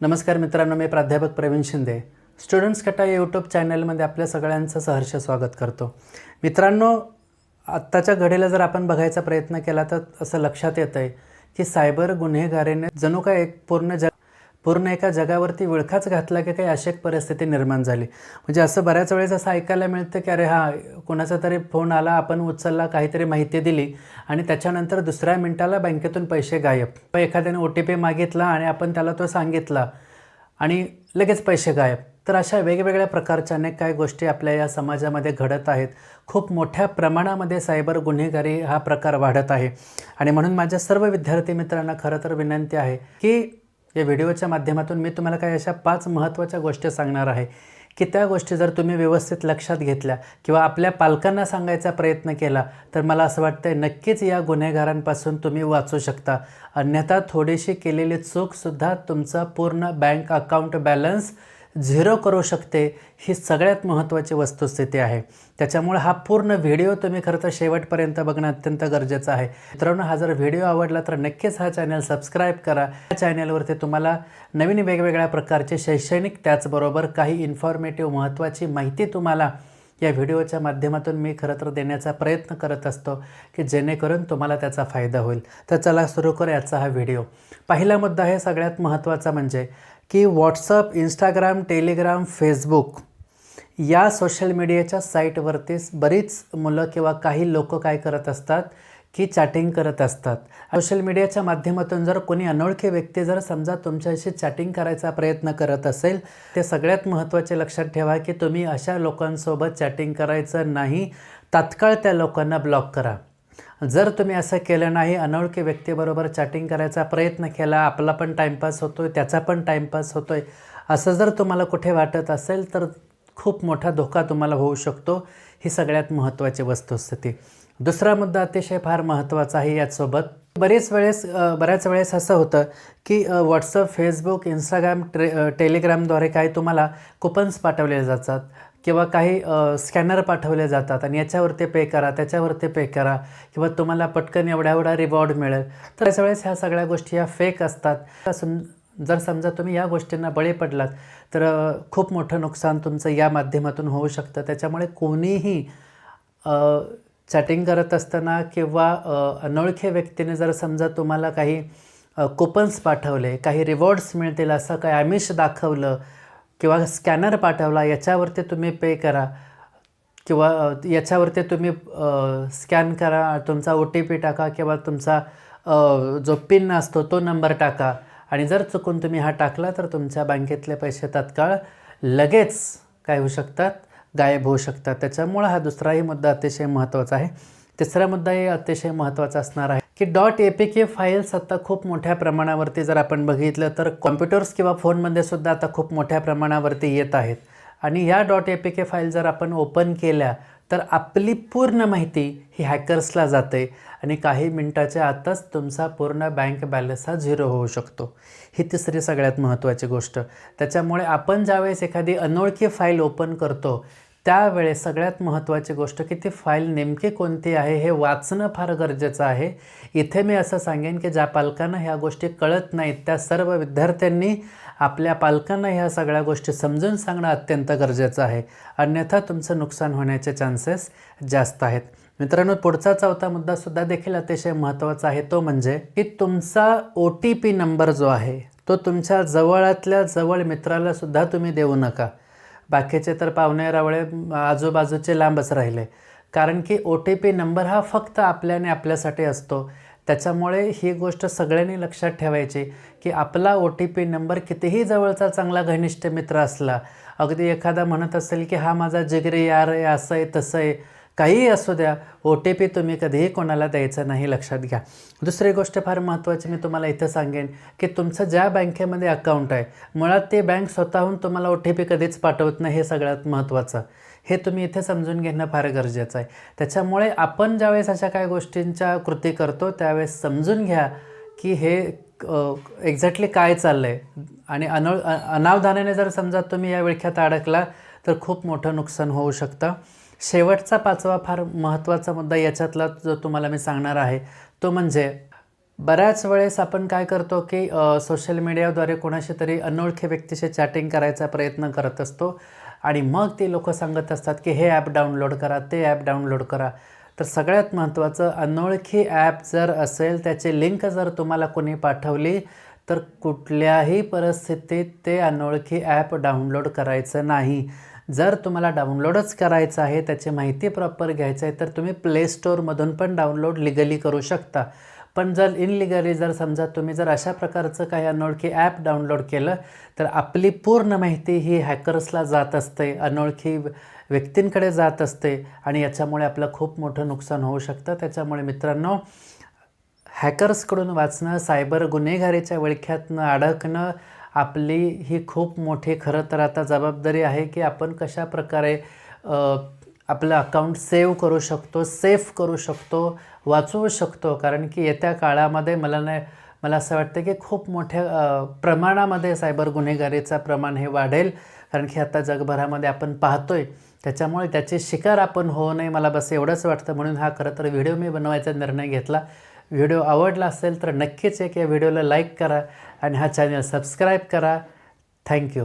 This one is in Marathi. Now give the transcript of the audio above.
नमस्कार मित्रांनो मी प्राध्यापक प्रवीण शिंदे. स्टुडंट्स कटा या यूट्यूब चॅनलमध्ये आपल्या सगळ्यांचं सहर्ष स्वागत करतो. मित्रांनो आत्ताच्या घडीला जर आपण बघायचा प्रयत्न केला तर असं लक्षात येतं आहे की सायबर गुन्हेगारीने जणू काय एक पूर्ण जग पूर्ण एका जगावरती विळखाच घातला की काही अशक परिस्थिती निर्माण झाली. म्हणजे असं बऱ्याच वेळेस असं ऐकायला मिळतं की अरे हा कोणाचा तरी फोन आला आपण उचलला काहीतरी माहिती दिली आणि त्याच्यानंतर दुसऱ्या मिनिटाला बँकेतून पैसे गायब. एखाद्याने ओ टी पी मागितला आणि आपण त्याला तो सांगितला आणि लगेच पैसे गायब. तर अशा वेगवेगळ्या प्रकारच्या अनेक काही गोष्टी आपल्या या समाजामध्ये घडत आहेत. खूप मोठ्या प्रमाणामध्ये सायबर गुन्हेगारी हा प्रकार वाढत आहे. आणि म्हणून माझ्या सर्व विद्यार्थी मित्रांना खरं तर विनंती आहे की या व्हिडिओच्या माध्यमातून मी तुम्हाला काही अशा पाच महत्त्वाच्या गोष्टी सांगणार आहे की त्या गोष्टी जर तुम्ही व्यवस्थित लक्षात घेतल्या किंवा आपल्या पालकांना सांगायचा प्रयत्न केला तर मला असं वाटतं नक्कीच या गुन्हेगारांपासून तुम्ही वाचू शकता. अन्यथा थोडीशी केलेली चूकसुद्धा तुमचा पूर्ण बँक अकाउंट बॅलन्स झिरो करू शकते ही सगळ्यात महत्त्वाची वस्तुस्थिती आहे. त्याच्यामुळे हा पूर्ण व्हिडिओ तुम्ही खरं तर शेवटपर्यंत बघणं अत्यंत गरजेचं आहे. मित्रांनो हा जर व्हिडिओ आवडला तर नक्कीच हा चॅनल सबस्क्राईब करा. या चॅनलवरती तुम्हाला नवीन वेगवेगळ्या प्रकारचे शैक्षणिक त्याचबरोबर काही इन्फॉर्मेटिव्ह महत्त्वाची माहिती तुम्हाला या व्हिडिओच्या माध्यमातून मी खरं तर देण्याचा प्रयत्न करत असतो की जेणेकरून तुम्हाला त्याचा फायदा होईल. तर चला सुरू करू याचा हा व्हिडिओ. पहिला मुद्दा आहे सगळ्यात महत्त्वाचा म्हणजे की व्हॉट्सअप इंस्टाग्राम टेलिग्राम फेसबुक या सोशल मीडियाच्या साईटवरतीच बरीच मुलं किंवा काही लोक काय करत असतात की चॅटिंग करत असतात. सोशल मीडियाच्या माध्यमातून जर कोणी अनोळखी व्यक्ती जर समजा तुमच्याशी चॅटिंग करायचा प्रयत्न करत असेल ते सगळ्यात महत्त्वाचे लक्षात ठेवा की तुम्ही अशा लोकांसोबत चॅटिंग करायचं नाही. तात्काळ त्या लोकांना ब्लॉक करा. जर तुम्ही असं केलं नाही अनोळखी व्यक्तीबरोबर चॅटिंग करायचा प्रयत्न केला आपला पण टाईमपास होतो आहे त्याचा पण टाईमपास होतो आहे असं जर तुम्हाला कुठे वाटत असेल तर खूप मोठा धोका तुम्हाला होऊ शकतो. ही सगळ्यात महत्त्वाची वस्तुस्थिती. दुसरा मुद्दा अतिशय फार महत्त्वाचा आहे याचसोबत बरेच वेळेस बऱ्याच वेळेस असं होतं की व्हॉट्सअप फेसबुक इंस्टाग्राम ट्रे टेलिग्रामद्वारे काही तुम्हाला कुपन्स पाठवले जातात. किंवा काही स्कॅनर पाठवले जातात आणि याच्यावरती पे करा त्याच्यावरती पे करा किंवा तुम्हाला पटकन एवढा एवढा रिवॉर्ड मिळेल. तर त्याच वेळेस ह्या सगळ्या गोष्टी ह्या फेक असतात. सम जर समजा तुम्ही या गोष्टींना बळी पडलात तर खूप मोठं नुकसान तुमचं या माध्यमातून होऊ शकतं. त्याच्यामुळे कोणीही चॅटिंग करत असताना किंवा अनोळखी व्यक्तीने जर समजा तुम्हाला काही कुपन्स पाठवले काही रिवॉर्ड्स मिळतील असं काही आमिष दाखवलं किंवा स्कॅनर पाठवला याच्यावरती तुम्ही पे करा किंवा याच्यावरती तुम्ही स्कॅन करा तुमचा ओ टी पी टाका किंवा तुमचा जो पिन असतो तो नंबर टाका. आणि जर चुकून तुम्ही हा टाकला तर तुमच्या बँकेतले पैसे तात्काळ लगेच काय होऊ शकतात? गायब होऊ शकतात. त्याच्यामुळं हा दुसराही मुद्दा अतिशय महत्त्वाचा आहे. तिसरा मुद्दाही अतिशय महत्त्वाचा असणार आहे. की dot A P K files आता खूप मोठ्या प्रमाणावरती जर आपण बघितलं तर कॉम्प्युटर्स किंवा फोनमध्ये सुद्धा आता खूप मोठ्या प्रमाणावरती येत आहेत. आणि या dot A P K file जर आपण ओपन केल्या तर आपली पूर्ण माहिती ही हॅकर्सला जाते आणि काही मिनटाच्या आतच तुमचा पूर्ण बँक बॅलन्स हा झिरो होऊ शकतो. ही तिसरी सगळ्यात महत्त्वाची गोष्ट. त्याच्यामुळे आपण ज्यावेळेस एखादी अनोळखी फाईल ओपन करतो त्यावेळेस सगळ्यात महत्त्वाची गोष्ट की ती फाईल नेमकी कोणती आहे हे वाचणं फार गरजेचं आहे. इथे मी असं सांगेन की ज्या पालकांना ह्या गोष्टी कळत नाहीत त्या सर्व विद्यार्थ्यांनी आपल्या पालकांना ह्या सगळ्या गोष्टी समजून सांगणं अत्यंत गरजेचं आहे. अन्यथा तुमचं नुकसान होण्याचे चान्सेस जास्त आहेत. मित्रांनो पुढचा चौथा मुद्दासुद्धा देखील अतिशय महत्त्वाचा आहे. तो म्हणजे की तुमचा ओ टी पी नंबर जो आहे तो तुमच्या जवळातल्या जवळ मित्राला सुद्धा तुम्ही देऊ नका. बाकीचे तर पाहुणे रावळे आजूबाजूचे लांबच राहिले. कारण की ओ टी पी नंबर हा फक्त आपल्याने आपल्यासाठी असतो. त्याच्यामुळे ही गोष्ट सगळ्यांनी लक्षात ठेवायची की आपला ओ टी पी नंबर कितीही जवळचा चांगला घनिष्ठ मित्र असला अगदी एखादा म्हणत असेल की हा माझा जिगरी यार आहे असं आहे तसं आहे काहीही असू द्या ओ टी पी तुम्ही कधीही कोणाला द्यायचं नाही लक्षात घ्या. दुसरी गोष्ट फार महत्त्वाची मी तुम्हाला इथं सांगेन की तुमचं ज्या बँकेमध्ये अकाउंट आहे मुळात ते बँक स्वतःहून तुम्हाला ओ टी पी कधीच पाठवत नाही हे सगळ्यात महत्त्वाचं. हे तुम्ही इथे समजून घेणं फार गरजेचं आहे. त्याच्यामुळे आपण ज्यावेळेस अशा काही गोष्टींच्या कृती करतो त्यावेळेस समजून घ्या की हे एक्झॅक्टली काय चाललं आहे आणि अनोळ अनावधानाने जर समजा तुम्ही या विळख्यात अडकला तर खूप मोठं नुकसान होऊ शकतं. शेवटचा पाचवा फार महत्त्वाचा मुद्दा याच्यातला जो तुम्हाला मी सांगणार आहे तो म्हणजे बऱ्याच वेळेस आपण काय करतो की सोशल मीडियाद्वारे कोणाशी तरी अनोळखी व्यक्तीशी चॅटिंग करायचा प्रयत्न करत असतो आणि मग ते लोक सांगत असतात की हे ॲप डाउनलोड करा ते ॲप डाउनलोड करा. तर सगळ्यात महत्त्वाचं अनोळखी ॲप जर असेल त्याची लिंक जर तुम्हाला कोणी पाठवली तर कुठल्याही परिस्थितीत ते अनोळखी ॲप डाउनलोड करायचं नाही. जर तुम्हाला डाउनलोडच करायचं आहे त्याची माहिती प्रॉपर घ्यायचं आहे तर तुम्ही प्ले स्टोअरमधून पण डाउनलोड लिगली करू शकता. पण जर इनलिगली जर समजा तुम्ही जर अशा प्रकारचं काही अनोळखी ॲप डाउनलोड केलं तर आपली पूर्ण माहिती ही हॅकर्सला जात असते अनोळखी व्यक्तींकडे जात असते आणि याच्यामुळे आपलं खूप मोठं नुकसान होऊ शकतं. त्याच्यामुळे मित्रांनो हॅकर्सकडून वाचणं सायबर गुन्हेगारीच्या विळख्यातनं अडकणं आपली ही खूप मोठी खरं तर आता जबाबदारी आहे की आपण कशा प्रकारे आपलं अकाउंट सेव्ह करू शकतो सेफ करू शकतो वाचवू शकतो. कारण की येत्या काळामध्ये मला नाही मला असं वाटतं की खूप मोठ्या प्रमाणामध्ये सायबर गुन्हेगारीचं प्रमाण हे वाढेल. कारण की आता जगभरामध्ये आपण पाहतोय त्याच्यामुळे त्याची शिकार आपण होऊ नये मला बस एवढंच वाटतं. म्हणून हा खरं तर व्हिडिओ मी बनवायचा निर्णय घेतला. व्हिडिओ आवडला असेल तर नक्कीच एक या व्हिडिओला लाईक करा आणि हा चॅनल सबस्क्राईब करा. थँक्यू